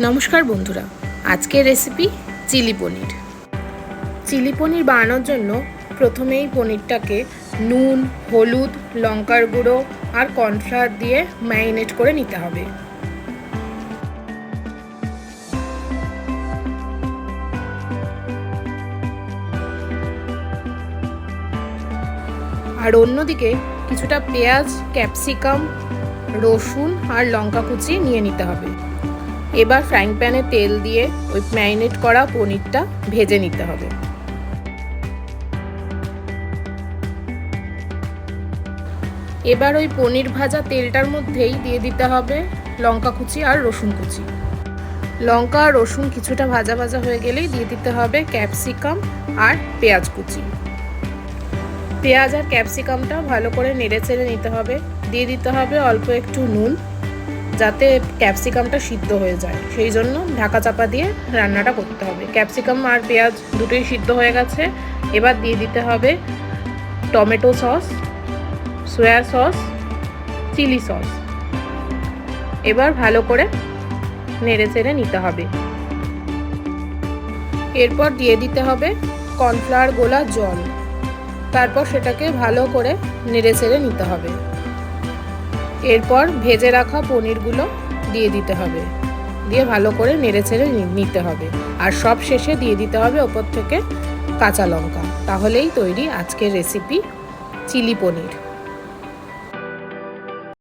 নমস্কার বন্ধুরা, আজকের recipe chilli paneer. Chilli paneer বানানোর জন্য প্রথমেই পনিরটাকে নুন, হলুদ, লঙ্কার গুঁড়ো আর কর্নফ্লাওয়ার দিয়ে ম্যারিনেট করে নিতে হবে। আর অন্যদিকে কিছুটা পেঁয়াজ, ক্যাপসিকাম, রসুন আর লঙ্কা কুচি নিয়ে নিতে হবে। এবার ফ্রাইং প্যানে তেল দিয়ে ওই ম্যারিনেট করা পনিরটা ভেজে নিতে হবে। এবার ওই পনির ভাজা তেলটার মধ্যেই দিয়ে দিতে হবে লঙ্কা কুচি আর রসুন কুচি। লঙ্কা আর রসুন কিছুটা ভাজা ভাজা হয়ে গেলেই দিয়ে দিতে হবে ক্যাপসিকাম আর পেঁয়াজ কুচি। পেঁয়াজ আর ক্যাপসিকামটা ভালো করে নেড়ে চেড়ে নিতে হবে। দিয়ে দিতে হবে অল্প একটু নুন। যাতে ক্যাপসিকামটা সিদ্ধ হয়ে যায়। সেই জন্য ঢাকা চাপা দিয়ে রান্নাটা করতে হবে। ক্যাপসিকাম আর পেঁয়াজ দুটোই সিদ্ধ হয়ে গেছে। এবার দিয়ে দিতে হবে tomato sauce, soya sauce, chilli sauce. এবার ভালো করে নেড়ে চেড়ে নিতে হবে। এরপর দিয়ে দিতে হবে কর্নফ্লাওয়ার গোলা জল। তারপর সেটাকে ভালো করে নেড়ে চেড়ে নিতে হবে। এরপর ভেজে রাখা পনিরগুলো দিয়ে দিতে হবে। দিয়ে ভালো করে নেড়ে ছেড়ে নিতে হবে। আর সব শেষে দিয়ে দিতে হবে ওপর থেকে কাঁচা লঙ্কা। তাহলেই তৈরি আজকের রেসিপি চিলি পনির।